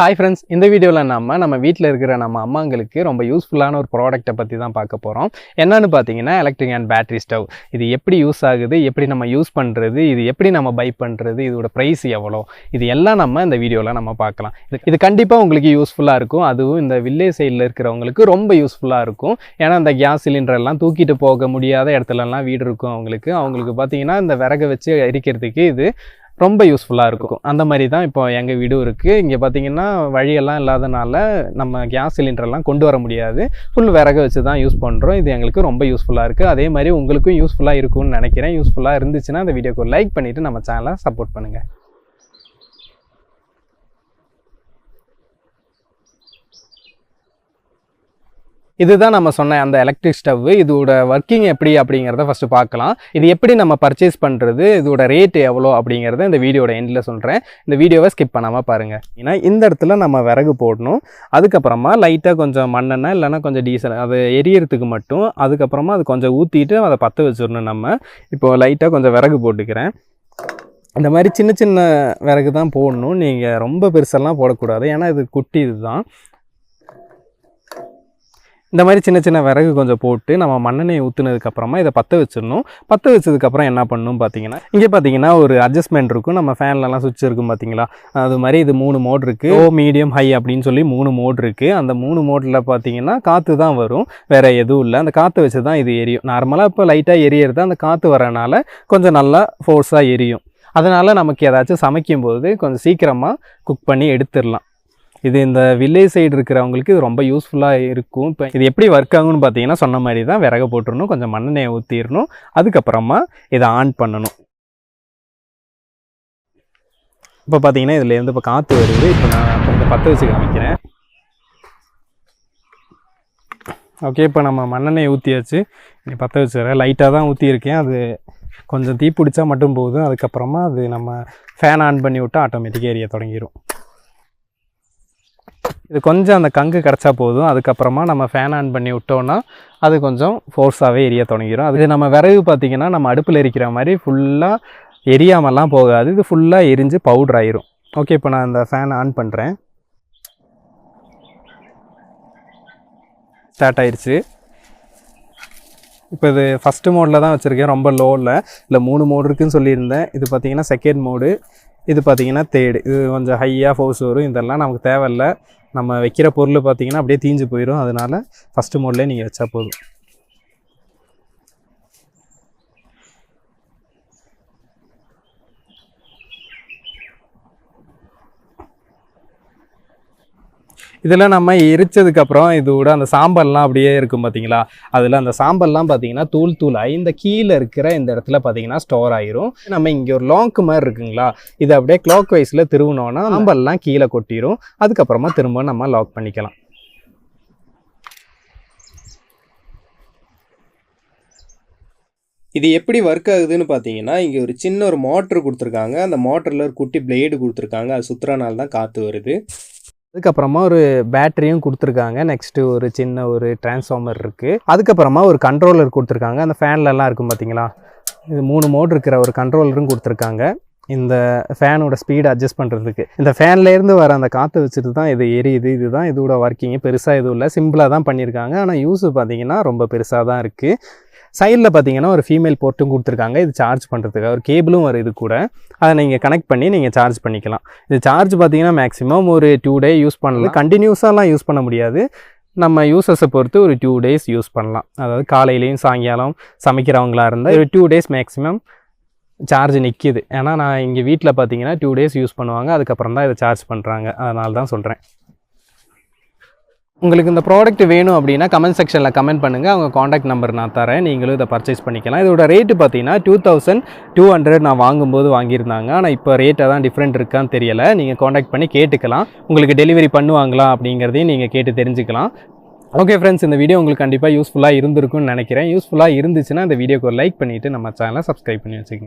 Hi friends இந்த வீடியோவில் நம்ம நம்ம வீட்டில் இருக்கிற நம்ம அம்மாங்களுக்கு ரொம்ப யூஸ்ஃபுல்லான ஒரு ப்ராடக்ட்டை பற்றி தான் பார்க்க போகிறோம் என்னென்னு பார்த்தீங்கன்னா எலக்ட்ரிக் அண்ட் பேட்டரி ஸ்டவ் இது எப்படி யூஸ் ஆகுது எப்படி நம்ம யூஸ் பண்ணுறது இது எப்படி நம்ம பை பண்ணுறது இதோட ப்ரைஸ் எவ்வளோ? இது எல்லாம் நம்ம இந்த வீடியோவில் நம்ம பார்க்கலாம். இது இது கண்டிப்பாக உங்களுக்கு யூஸ்ஃபுல்லாக இருக்கும். அதுவும் இந்த வில்லேஜ் சைடில் இருக்கிறவங்களுக்கு ரொம்ப யூஸ்ஃபுல்லாக இருக்கும். ஏன்னா இந்த கேஸ் சிலிண்டர் எல்லாம் தூக்கிட்டு போக முடியாத இடத்துலலாம் வீடு இருக்கும் அவங்களுக்கு. அவங்களுக்கு பார்த்தீங்கன்னா இந்த விறகு வச்சு எரிக்கிறதுக்கு இது ரொம்ப யூஸ்ஃபுல்லாக இருக்கும். அந்த மாதிரி தான் இப்போ எங்கள் வீடும் இருக்குது இங்கே பார்த்தீங்கன்னா வழியெல்லாம் இல்லாதனால நம்ம கேஸ் சிலிண்டர்லாம் கொண்டு வர முடியாது. ஃபுல் விறகு வச்சு தான் யூஸ் பண்ணுறோம் இது எங்களுக்கு ரொம்ப யூஸ்ஃபுல்லாக இருக்குது அதே மாதிரி உங்களுக்கும் யூஸ்ஃபுல்லாக இருக்கும்னு நினைக்கிறேன். யூஸ்ஃபுல்லாக இருந்துச்சுன்னா அந்த வீடியோக்கு லைக் பண்ணிவிட்டு நம்ம சேனலை சப்போர்ட் பண்ணுங்கள் இதுதான் நம்ம சொன்ன அந்த எலக்ட்ரிக் ஸ்டவ் இதோட ஒர்க்கிங் எப்படி அப்படிங்கிறத ஃபஸ்ட்டு பார்க்கலாம். இது எப்படி நம்ம பர்ச்சேஸ் பண்ணுறது இதோட ரேட் எவ்வளோ அப்படிங்கிறத இந்த வீடியோட எண்டில் சொல்கிறேன் இந்த வீடியோவை ஸ்கிப் பண்ணாமல் பாருங்கள் ஏன்னா இந்த இடத்துல நம்ம விறகு போடணும். அதுக்கப்புறமா லைட்டாக கொஞ்சம் மண்ணெண்ணெய் இல்லைன்னா கொஞ்சம் டீசல் அது எரியறதுக்கு மட்டும். அதுக்கப்புறமா அது கொஞ்சம் ஊற்றிட்டு அதை பற்ற வச்சிடணும் நம்ம. இப்போ லைட்டாக கொஞ்சம் விறகு போட்டுக்கிறேன். இந்த மாதிரி சின்ன சின்ன விறகு தான் போடணும். நீங்கள் ரொம்ப பெருசெல்லாம் போடக்கூடாது. ஏன்னா இது குட்டி இதுதான். இந்த மாதிரி சின்ன சின்ன விறகு கொஞ்சம் போட்டு நம்ம மண்ணெண்ணெய் ஊற்றுனதுக்கப்புறமா இதை பற்ற வச்சிடணும். பற்ற வச்சதுக்கப்புறம் என்ன பண்ணணும் பார்த்தீங்கன்னா இங்கே பார்த்தீங்கன்னா ஒரு அட்ஜஸ்ட்மெண்ட் இருக்கும். நம்ம ஃபேன்லலாம் சுவிட்ச் இருக்கும் பார்த்தீங்களா அது மாதிரி இது மூணு மோட் இருக்குது ஓ மீடியம் ஹை அப்படின்னு சொல்லி மூணு மோட் இருக்குது அந்த மூணு மோட்டில் பார்த்தீங்கன்னா காற்று தான் வரும். வேறு எதுவும் இல்லை. அந்த காற்று வச்சு தான் இது எரியும். நார்மலாக இப்போ லைட்டாக எரியறது அந்த காற்று வரனால கொஞ்சம் நல்லா ஃபோர்ஸாக எரியும். அதனால் நமக்கு ஏதாச்சும் சமைக்கும்போது கொஞ்சம் சீக்கிரமாக குக் பண்ணி எடுத்துடலாம். இது இந்த வில்லேஜ் சைடு இருக்கிறவங்களுக்கு இது ரொம்ப யூஸ்ஃபுல்லாக இருக்கும். இப்போ இது எப்படி ஒர்க் ஆகும்னு பார்த்தீங்கன்னா சொன்ன மாதிரி தான் விறகு போட்டுடணும் கொஞ்சம் மண்ணெண்ணெயை ஊற்றிடணும் அதுக்கப்புறமா இதை ஆன் பண்ணணும். இப்போ பார்த்தீங்கன்னா இதில் இருந்து இப்போ காற்று வருது. இப்போ நான் கொஞ்சம் பற்ற வச்சு காமிக்கிறேன். ஓகே இப்போ நம்ம மண்ணெண்ணெய் ஊற்றியாச்சு நீ பற்ற வச்சுறேன் லைட்டாக தான் ஊற்றியிருக்கேன் அது கொஞ்சம் தீ பிடிச்சா மட்டும் போதும். அதுக்கப்புறமா அது நம்ம ஃபேன் ஆன் பண்ணி விட்டால் ஆட்டோமேட்டிக்காக எரிய தொடங்கிடும் இது கொஞ்சம் அந்த கங்கு கிடச்சா போதும். அதுக்கப்புறமா நம்ம ஃபேன் ஆன் பண்ணி விட்டோன்னா அது கொஞ்சம் ஃபோர்ஸாகவே எரிய தொடங்கிடும் அது நம்ம விறகு பார்த்திங்கன்னா நம்ம அடுப்பில் எரிக்கிற மாதிரி ஃபுல்லாக எரியாமலாம் போகாது. இது ஃபுல்லாக எரிஞ்சு பவுடர் ஆயிரும். ஓகே இப்போ நான் இந்த ஃபேன் ஆன் பண்ணுறேன் ஸ்டார்ட் ஆயிடுச்சு இப்போ இது ஃபஸ்ட்டு மோடில் தான் வச்சுருக்கேன். ரொம்ப லோவில் இல்லை மூணு மோடு இருக்குன்னு சொல்லியிருந்தேன். இது பார்த்தீங்கன்னா செகண்ட் மோடு இது பார்த்தீங்கன்னா தேர்டு இது கொஞ்சம் ஹையாக ஃபோர்ஸ் வரும். இதெல்லாம் நமக்கு தேவையில்ல. நம்ம வைக்கிற பொருள் பார்த்தீங்கன்னா அப்படியே தீஞ்சு போயிடும் அதனால் ஃபஸ்ட்டு மோட்லேயே நீங்கள் வச்சா போதும். இதில் நம்ம எரிச்சதுக்கப்புறம் இதோட அந்த சாம்பல்லாம் அப்படியே இருக்கும் பார்த்தீங்களா அதில் அந்த சாம்பல்லாம் பார்த்தீங்கன்னா தூள் தூளாகி இந்த கீழே இருக்கிற இந்த இடத்துல பார்த்தீங்கன்னா ஸ்டோர் ஆயிரும். நம்ம இங்கே ஒரு லாங்க் மாதிரி இருக்குங்களா? இதை அப்படியே கிளாக் வைஸில் திருவினோன்னா சாம்பல்லாம் கீழே கொட்டிடும் அதுக்கப்புறமா திரும்ப நம்ம லாக் பண்ணிக்கலாம். இது எப்படி ஒர்க் ஆகுதுன்னு பார்த்தீங்கன்னா இங்கே ஒரு சின்ன ஒரு மோட்ரு கொடுத்துருக்காங்க. அந்த மோட்டரில் ஒரு குட்டி பிளேடு கொடுத்துருக்காங்க. அது சுற்றுறனால தான் காற்று வருது. அதுக்கப்புறமா ஒரு பேட்டரியும் கொடுத்துருக்காங்க. நெக்ஸ்ட்டு ஒரு சின்ன ஒரு டிரான்ஸ்ஃபார்மர் இருக்குது அதுக்கப்புறமா ஒரு கண்ட்ரோலர் கொடுத்துருக்காங்க. அந்த ஃபேன்லலாம் இருக்கும் பார்த்தீங்களா இது மூணு மோட் இருக்கிற ஒரு கண்ட்ரோலரும் கொடுத்துருக்காங்க. இந்த ஃபேனோட ஸ்பீடு அட்ஜஸ்ட் பண்ணுறதுக்கு இந்த ஃபேன்லேருந்து வர அந்த காற்று வச்சுட்டு தான் இது எரியுது. இதுதான் இதோட ஒர்க்கிங்கு பெருசாக எதுவும் இல்லை. சிம்பிளாக தான் பண்ணியிருக்காங்க. ஆனால் யூஸ் பார்த்தீங்கன்னா ரொம்ப பெருசாக தான் இருக்குது சைடில் பார்த்தீங்கன்னா ஒரு ஃபீமேல் போர்ட்டும் கொடுத்துருக்காங்க. இது சார்ஜ் பண்ணுறதுக்கு ஒரு கேபிளும் வரும் இது கூட. அதை நீங்கள் கனெக்ட் பண்ணி நீங்கள் சார்ஜ் பண்ணிக்கலாம். இது சார்ஜ் பார்த்தீங்கன்னா மேக்ஸிமம் ஒரு டூ டே யூஸ் பண்ணலாம். கண்டினியூஸாலாம் யூஸ் பண்ண முடியாது. நம்ம யூசஸை பொறுத்து ஒரு டூ டேஸ் யூஸ் பண்ணலாம். அதாவது காலையிலையும் சாயங்காலம் சமைக்கிறவங்களா இருந்தால் ஒரு டூ டேஸ் மேக்ஸிமம் சார்ஜ் நிற்கிது ஏன்னா நான் இங்கே வீட்டில் பார்த்தீங்கன்னா டூ டேஸ் யூஸ் பண்ணுவாங்க. அதுக்கப்புறம் தான் இதை சார்ஜ் பண்ணுறாங்க அதனால தான் சொல்கிறேன் உங்களுக்கு இந்த ப்ராடக்ட் வேணும் அப்படின்னா கமெண்ட் செக்ஷனில் கமெண்ட் பண்ணுங்கள் அவங்க காண்டாக்ட் நம்பர் நான் தரேன். நீங்களும் இதை பர்ச்சேஸ் பண்ணிக்கலாம். இதோட ரேட்டு பார்த்தீங்கன்னா டூ தௌசண்ட் டூ ஹண்ட்ரட் நான் வாங்கும்போது வாங்கியிருந்தாங்க. ஆனால் இப்போ ரேட்டை தான் டிஃப்ரெண்ட் இருக்கான்னு தெரியலை. நீங்கள் காண்டாக்ட் பண்ணி கேட்டுக்கலாம். உங்களுக்கு டெலிவரி பண்ணுவாங்களா அப்படிங்கிறதையும் நீங்கள் கேட்டு தெரிஞ்சுக்கலாம். ஓகே ஃப்ரெண்ட்ஸ் இந்த வீடியோ உங்களுக்கு கண்டிப்பாக யூஸ்ஃபுல்லாக இருந்திருக்கும்னு நினைக்கிறேன். யூஸ்ஃபுல்லாக இருந்துச்சுன்னா இந்த வீடியோக்கு ஒரு லைக் பண்ணிவிட்டு நம்ம சேனலை சப்ஸ்கிரைப் பண்ணி வச்சுக்கோங்க.